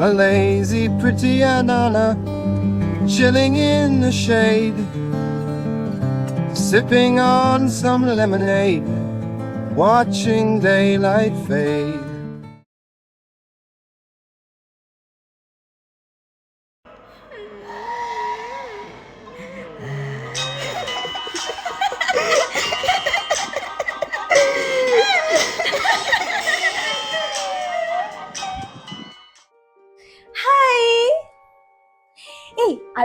A lazy, pretty Anana, chilling in the shade, sipping on some lemonade, watching daylight fade.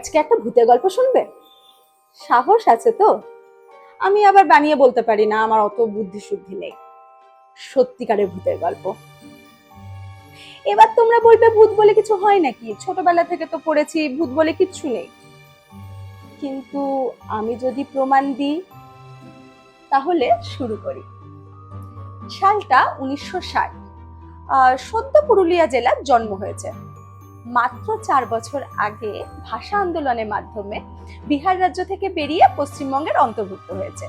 আজকে একটা ভূতের গল্প শুনবে? সাহস আছে তো? আমি আবার বানিয়ে বলতে পারি না, আমার অত বুদ্ধি শুদ্ধি নেই। সত্যিকারের ভূতের গল্প। এবার তোমরা বলবে ভূত বলে কিছু হয় নাকি? ছোটবেলা থেকে তো পড়েছি, ভূত বলে কিচ্ছু নেই। কিন্তু আমি যদি প্রমাণ দিই, তাহলে শুরু করি। সালটা উনিশশো ষাট সদ্য পুরুলিয়া জেলার জন্ম হয়েছে। মাত্র চার বছর আগে ভাষা আন্দোলনের মাধ্যমে বিহার রাজ্য থেকে বেরিয়ে পশ্চিমবঙ্গের অন্তর্ভুক্ত হয়েছে।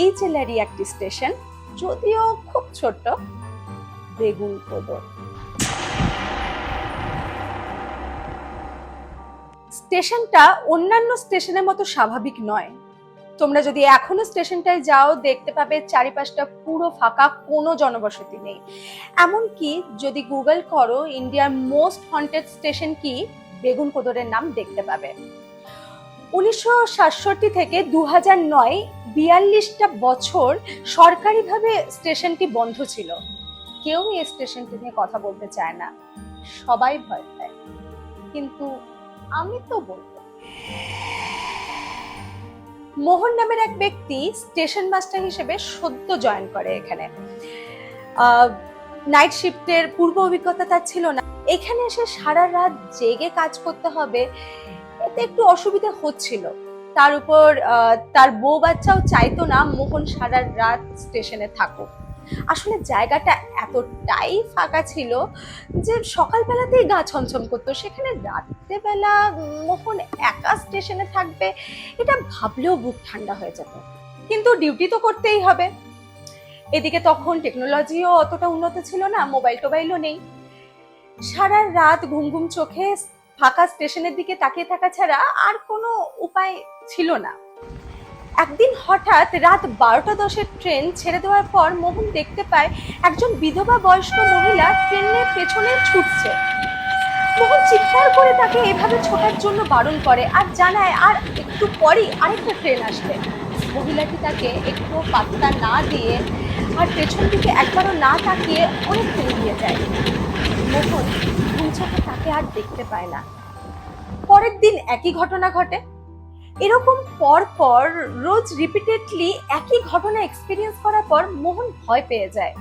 এই জেলারই একটি স্টেশন, যদিও খুব ছোট বেগুন কোদর। স্টেশনটা অন্যান্য স্টেশনের মতো স্বাভাবিক নয়। তোমরা যদি এখনও স্টেশনটায় যাও, দেখতে পাবে চারিপাশটা পুরো ফাঁকা, কোনো জনবসতি নেই। এমনকি যদি গুগল করো, ইন্ডিয়ার মোস্ট হন্টেড স্টেশন কি? বেগুন কোদরের নাম দেখতে পাবে। উনিশশো সাতষট্টি থেকে দু হাজার নয়, বিয়াল্লিশটা বছর সরকারিভাবে স্টেশনটি বন্ধ ছিল। কেউ এই স্টেশনটি নিয়ে কথা বলতে চায় না। সবাই ভয় পায়। কিন্তু আমি তো বলব। মোহন নামের এক ব্যক্তি স্টেশন মাস্টার হিসেবে সদ্য জয়েন করে এখানে। নাইট শিফটের পূর্ব অভিজ্ঞতা তার ছিল না। এখানে এসে সারা রাত জেগে কাজ করতে হবে, এতে একটু অসুবিধা হচ্ছিল। তার উপর তার বউ বাচ্চাও চাইতো না মোহন সারা রাত স্টেশনে থাকুক। আসলে জায়গাটা এতটাই ফাঁকা ছিল যে সকালবেলাতেই গা ছমছম করতো। সেখানে রাত্রেবেলা মোহন একা স্টেশনে থাকবে, এটা ভাবলেও বুক ঠান্ডা হয়ে যেত। কিন্তু ডিউটি তো করতেই হবে। এদিকে তখন টেকনোলজিও অতটা উন্নত ছিল না মোবাইল টোবাইলও নেই। সারা রাত ঘুম ঘুম চোখে ফাঁকা স্টেশনের দিকে তাকিয়ে থাকা ছাড়া আর কোনো উপায় ছিল না। একদিন হঠাৎ রাত বারোটা দশের ট্রেন ছেড়ে দেওয়ার পর মোহন দেখতে পায় একজন বিধবা বয়স্ক মহিলা ট্রেনের পেছনে ছুটছে। মোহন চিৎকার করে তাকে এভাবে ছোটার জন্য বারণ করে আর জানায়, আর একটু পরেই আরেকটা ট্রেন আসবে। মহিলাটি তাকে একটু পাত্তা না দিয়ে আর পেছন দিকে একবারও না তাকিয়ে অনেক এগিয়ে যায়। মোহন ঘুম তাকে আর দেখতে পায় না। পরের দিন একই ঘটনা ঘটে। এরকম পর পর রোজ রিপিটেডলি একই ঘটনা এক্সপিরিয়েন্স করার পর মোহন ভয় পেয়ে যায়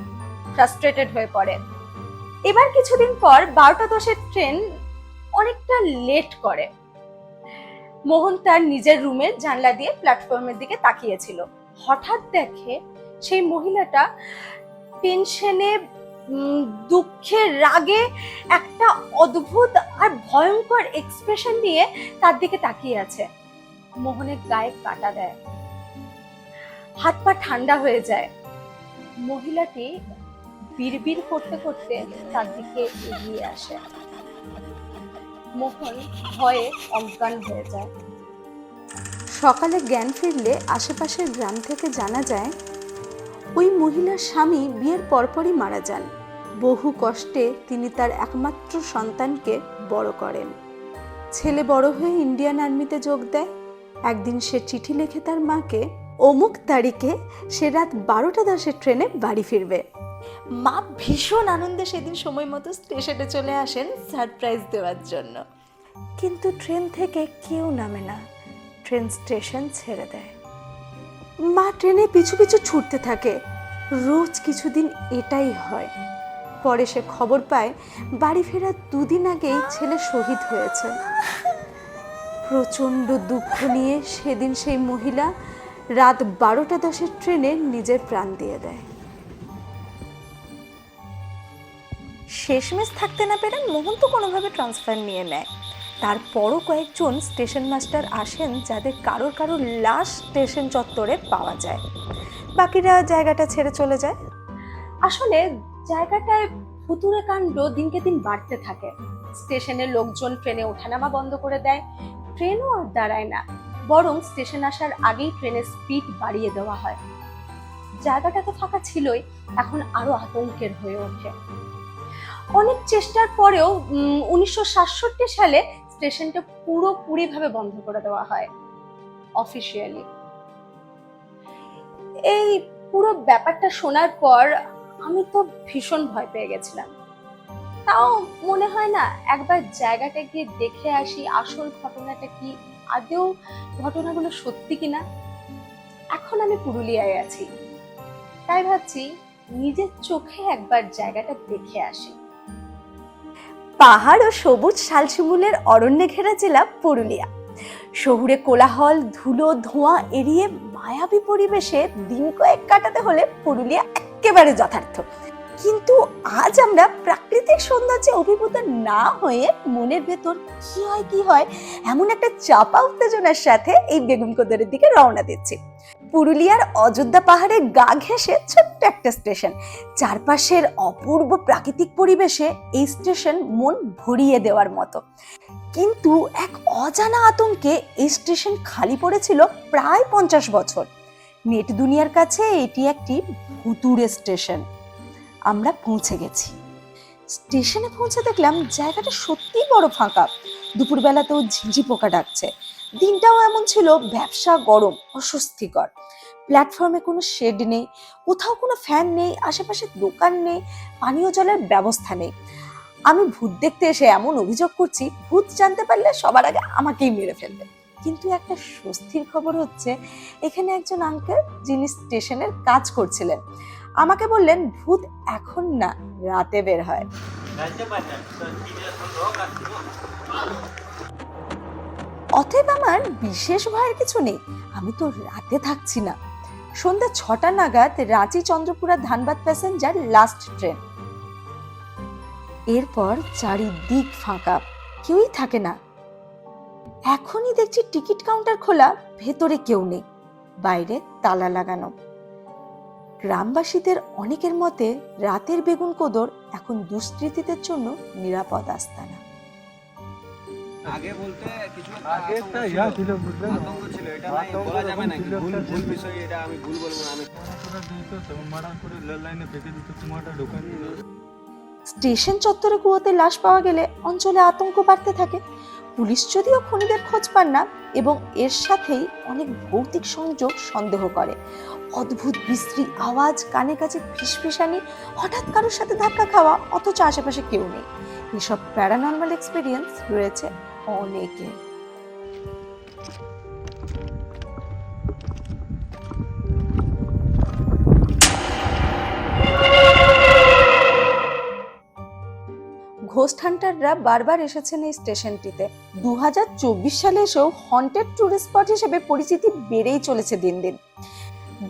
ফ্রাস্ট্রেটেড হয়ে পড়ে। এবার কিছুদিন পর বারোটা দশের ট্রেন অনেকটা লেট করে। মোহন তার নিজের রুমের জানলা দিয়ে প্ল্যাটফর্মের দিকে তাকিয়েছিল। হঠাৎ দেখে সেই মহিলাটা টেনশনে উম, দুঃখে রাগে একটা অদ্ভুত আর ভয়ঙ্কর এক্সপ্রেশন নিয়ে তার দিকে তাকিয়ে আছে। মোহনের গায়ে কাটা দেয়। হাত পা ঠান্ডা হয়ে যায়। মহিলাটি বিড়বিড় করতে করতে তার দিকে এগিয়ে আসে। মোহন ভয়ে অজ্ঞান হয়ে যায়। সকালে জ্ঞান ফিরলে আশেপাশের গ্রাম থেকে জানা যায়, ওই মহিলার স্বামী বিয়ের পরপরই মারা যান। বহু কষ্টে তিনি তার একমাত্র সন্তানকে বড় করেন। ছেলে বড় হয়ে ইন্ডিয়ান আর্মিতে যোগ দেয়। একদিন সে চিঠি লিখে তার মাকে অমুক তারিখে সে রাত বারোটা দশের ট্রেনে বাড়ি ফিরবে। মা ভীষণ আনন্দে সেদিন সময় মতো স্টেশনে চলে আসেন সারপ্রাইজ দেওয়ার জন্য। কিন্তু ট্রেন থেকে কেউ নামে না। ট্রেন স্টেশন ছেড়ে দেয়। মা ট্রেনে পিছু পিছু ছুটতে থাকে। রোজ কিছুদিন এটাই হয়। পরে সে খবর পায় বাড়ি ফেরার দুদিন আগেই ছেলে শহীদ হয়েছে। প্রচণ্ড দুঃখ নিয়ে সেদিন সেই মহিলা রাত বারোটা দশের ট্রেনে নিজের প্রাণ দিয়ে দেয়। শেষমেশ থাকতে না পেরে মোহন তো কোনোভাবে ট্রান্সফার নিয়ে নেয়। তারপরও কয়েকজন স্টেশন মাস্টার আসেন যাদের কারোর কারোর লাশ স্টেশন চত্বরে পাওয়া যায়। বাকিরা জায়গাটা ছেড়ে চলে যায়। আসলে জায়গাটায় ভুতুরে কাণ্ড দিনকে দিন বাড়তে থাকে। স্টেশনের লোকজন ট্রেনে ওঠানামা বন্ধ করে দেয়। ট্রেনও আর দাঁড়ায় না, বরং স্টেশন আসার আগেই ট্রেনের স্পিড বাড়িয়ে দেওয়া হয়। জায়গাটা তো ফাঁকা ছিলই, এখন আরও আতঙ্কের হয়ে ওঠে। অনেক চেষ্টার পরেও উনিশশো সাতষট্টি সালে স্টেশনটা পুরোপুরি ভাবে বন্ধ করে দেওয়া হয় অফিসিয়ালি এই পুরো ব্যাপারটা শোনার পর আমি তো ভীষণ ভয় পেয়ে গেছিলাম। তাও মনে হয় না একবার জায়গাটা গিয়ে দেখে আসি আসল ঘটনাটা কি আদেও ঘটনাগুলো সত্যি কিনা? এখন আমি পুরুলিয়ায় আছি। তাই ভাবছি নিজের চোখে একবার জায়গাটা দেখে আসি। পাহাড় ও সবুজ শালশিমুলের অরণ্যে ঘেরা জেলা পুরুলিয়া। শহুরে কোলাহল, ধুলো, ধোঁয়া এড়িয়ে মায়াবী পরিবেশে দিন কয়েক কাটাতে হলে পুরুলিয়া একেবারে যথার্থ। কিন্তু আজ আমরা প্রাকৃতিক সৌন্দর্যে অভিভূত না হয়ে মনের ভেতর কি হয় কি হয়, এমন একটা চাপা উত্তেজনার সাথে এই বেগুন কোদরের দিকে রওনা দিচ্ছি। পুরুলিয়ার অযোধ্যা পাহাড়ে গা ঘেঁষে ছোট্ট একটা স্টেশন। চারপাশের অপূর্ব প্রাকৃতিক পরিবেশে এই স্টেশন মন ভরিয়ে দেওয়ার মতো। কিন্তু এক অজানা আতঙ্কে এই স্টেশন খালি পড়েছিল প্রায় পঞ্চাশ বছর। নেট দুনিয়ার কাছে এটি একটি ভুতুরে স্টেশন। আমরা পৌঁছে গেছি। স্টেশনে পৌঁছে দেখলাম জায়গাটা সত্যিই বড় ফাঁকা। দুপুরবেলাতেও ঝিঁঝি পোকা ডাকছে। দিনটাও এমন ছিল ব্যবসা গরম, অস্বস্তিকর। প্ল্যাটফর্মে কোনো শেড নেই, কোথাও কোনো ফ্যান নেই, আশেপাশে দোকান নেই, পানীয় জলের ব্যবস্থা নেই। আমি ভূত দেখতে এসে এমন অভিযোগ করছি, ভূত জানতে পারলে সবার আগে আমাকেই মেরে ফেলবে। কিন্তু একটা স্বস্তির খবর হচ্ছে, এখানে একজন আঙ্কেল যিনি স্টেশনের কাজ করছিলেন। আমাকে বললেন, ভূত এখন না, রাতে বের হয়। অতএব আমার বিশেষ ভয়ের কিছু নেই, আমি তো রাতে থাকছি না। সন্ধ্যা ছটা নাগাদ Ranchi Chandrapura Dhanbad passenger last train. এরপর চারিদিক ফাঁকা, কেউই থাকে না। এখনই দেখছি টিকিট কাউন্টার খোলা, ভেতরে কেউ নেই, বাইরে তালা লাগানো। গ্রামবাসীদের অনেকের মতে রাতের বেগুন কোদর এখন দুষ্কৃতীদের জন্য নিরাপদ আস্তানা। আগে বলতে কিছু আগে একটা ইয়া ছিল। ছিল বুঝলেন? আতঙ্ক ছিল এটা নাই বলা যাবে না ভুল ভুল বিষয় এটা আমি ভুল বলব না আমি পুরা দিত তখন করে রেল লাইনে ফেঁকে দিত কুমারটা ঢোকান স্টেশন চত্বরে কুয়োতে লাশ পাওয়া গেলে অঞ্চলে আতঙ্ক বাড়তে থাকে। পুলিশ যদিও খুনিদের খোঁজ পান না এবং এর সাথেই অনেক ভৌতিক সংযোগ সন্দেহ করে। অদ্ভুত বিশ্রী আওয়াজ, কানে কাছে ফিসফিসানি, হঠাৎ কারোর সাথে ধাক্কা খাওয়া, অথচ আশেপাশে কেউ নেই। এসব প্যারানর্মাল এক্সপিরিয়েন্স রয়েছে অনেকে। ঘোস্ট হান্টাররা বারবার এসেছেন এই স্টেশনটিতে। দু হাজার চব্বিশ সালে এসেও হন্টেড ট্যুরিস্ট স্পট হিসেবে পরিচিতি বেড়েই চলেছে দিন দিন।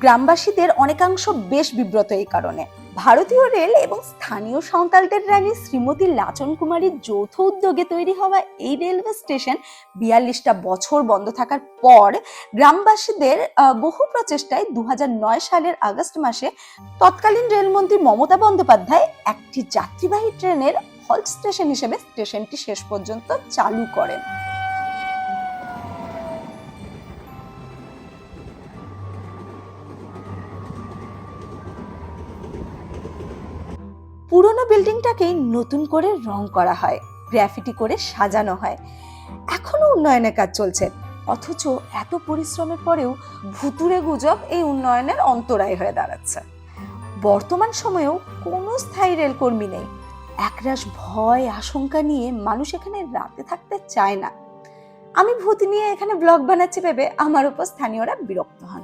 গ্রামবাসীদের অনেকাংশ বেশ বিব্রত এই কারণে। ভারতীয় রেল এবং স্থানীয় সাঁওতালদের রানী শ্রীমতী লাচন কুমারীর যৌথ উদ্যোগে তৈরি হওয়া এই রেলওয়ে স্টেশন বিয়াল্লিশটা বছর বন্ধ থাকার পর গ্রামবাসীদের বহু প্রচেষ্টায় দু হাজার নয় সালের আগস্ট মাসে তৎকালীন রেলমন্ত্রী মমতা বন্দ্যোপাধ্যায় একটি যাত্রীবাহী ট্রেনের হল্ট স্টেশন হিসেবে স্টেশনটি শেষ পর্যন্ত চালু করেন। পুরনো বিল্ডিংটাকেই নতুন করে রং করা হয়, গ্রাফিটি করে সাজানো হয়। এখনও উন্নয়নের কাজ চলছে, অথচ এত পরিশ্রমের পরেও ভুতুরে গুজব এই উন্নয়নের অন্তরায় হয়ে দাঁড়াচ্ছে। বর্তমান সময়েও কোনো স্থায়ী রেলকর্মী নেই একরাশ ভয় আশঙ্কা নিয়ে মানুষ এখানে রাতে থাকতে চায় না। আমি ভূত নিয়ে এখানে ব্লগ বানাচ্ছি ভেবে আমার উপর স্থানীয়রা বিরক্ত হন।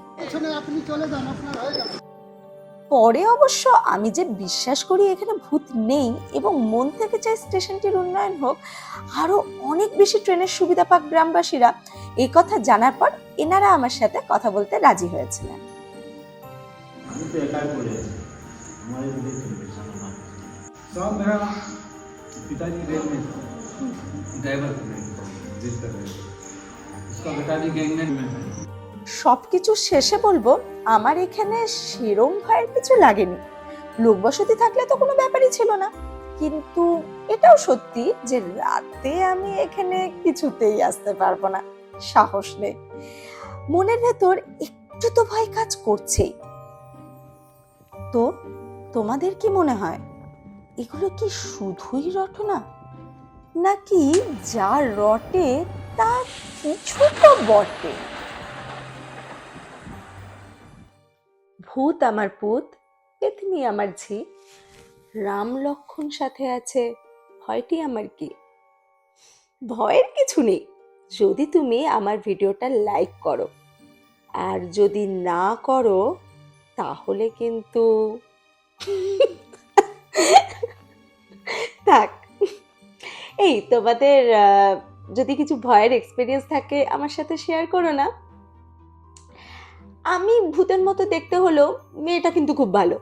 পরে অবশ্য আমি যে বিশ্বাস করি এখানে ভূত নেই এবং মন থেকে চাই স্টেশনটির উন্নয়ন হোক আরও অনেক বেশি ট্রেনের সুবিধা পাক গ্রামবাসীরা এই কথা জানার পর এনারা আমার সাথে কথা বলতে রাজি হয়েছিলেন। আমি তো একাই পড়ে আছি। আমার এদিকে চলবে সামনে सब मेरा पिताजी रेल में था ड्राइवर जिस तरह उसका बेटा भी गैंगमैन में है সবকিছু শেষে বলবো আমার এখানে সেরম ভয়ের কিছু লাগেনি লোকবসতি থাকলে তো কোনো ব্যাপারই ছিল না কিন্তু এটাও সত্যি যে রাতে আমি এখানে কিছুতেই আসতে পারবো না সাহস নেই মনের ভেতর একটু তো ভয় কাজ করছেই তো তোমাদের কি মনে হয় এগুলো কি শুধুই রটনা? নাকি যা রটে তার কিছু তো বটে? ভূত আমার পুত, পেতনি আমার ঝি। রাম লক্ষণ সাথে আছে, ভয়টি আমার কি? ভয়ের কিছু নেই। যদি তুমি আমার ভিডিওটা লাইক করো, আর যদি না করো, তাহলে কিন্তু এই, তোমাদের যদি কিছু ভয়ের এক্সপিরিয়েন্স থাকে, আমার সাথে শেয়ার করো না। আমি ভূতের মতো দেখতে হলো মেয়েটা কিন্তু খুব ভালো।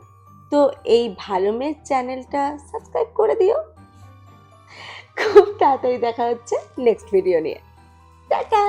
তো এই ভালো মেয়ের চ্যানেলটা সাবস্ক্রাইব করে দিও। খুব তাড়াতাড়ি দেখা হচ্ছে নেক্সট ভিডিও নিয়ে। টাটা!